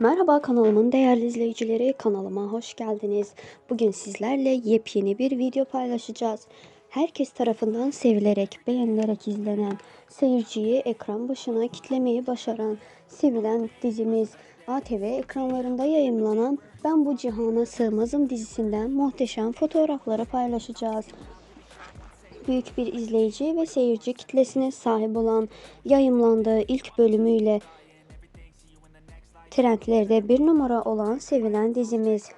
Merhaba kanalımın değerli izleyicileri, kanalıma hoş geldiniz. Bugün sizlerle yepyeni bir video paylaşacağız. Herkes tarafından sevilerek, beğenilerek izlenen, seyirciyi ekran başına kitlemeyi başaran, sevilen dizimiz ATV ekranlarında yayınlanan Ben Bu Cihana Sığmazım dizisinden muhteşem fotoğrafları paylaşacağız büyük bir izleyici ve seyirci kitlesine sahip olan yayımlandığı ilk bölümüyle trendlerde bir numara olan sevilen dizimiz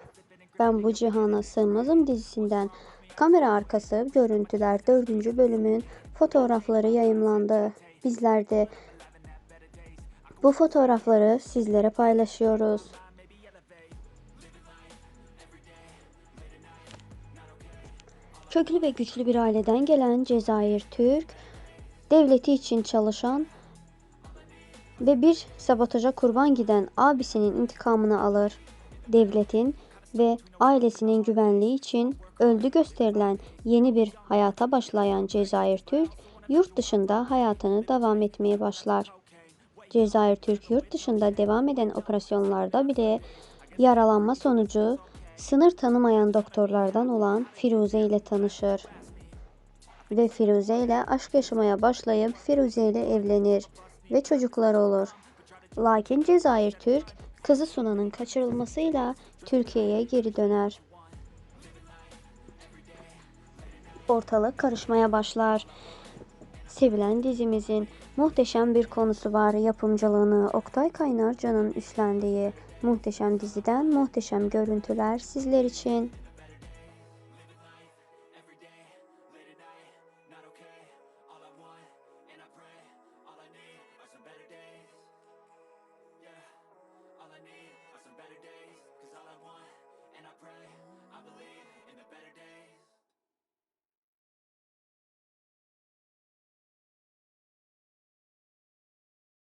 Ben Bu Cihana Sığmazım dizisinden kamera arkası görüntüler 4. bölümün fotoğrafları yayımlandı. Bizler de bu fotoğrafları sizlere paylaşıyoruz. Köklü ve güçlü bir aileden gelen Cezayir Türk, devleti için çalışan ve bir sabotaja kurban giden abisinin intikamını alır. Devletin ve ailesinin güvenliği için öldü gösterilen yeni bir hayata başlayan Cezayir Türk, yurt dışında hayatını devam etmeye başlar. Cezayir Türk yurt dışında devam eden operasyonlarda bile yaralanma sonucu sınır tanımayan doktorlardan olan Firuze ile tanışır. Ve Firuze ile aşk yaşamaya başlayıp Firuze ile evlenir ve çocukları olur. Lakin Cezayir Türk kızı Suna'nın kaçırılmasıyla Türkiye'ye geri döner. Ortalık karışmaya başlar. Sevilen dizimizin muhteşem bir konusu var. Yapımcılığını Oktay Kaynarca'nın üstlendiği muhteşem diziden muhteşem görüntüler sizler için.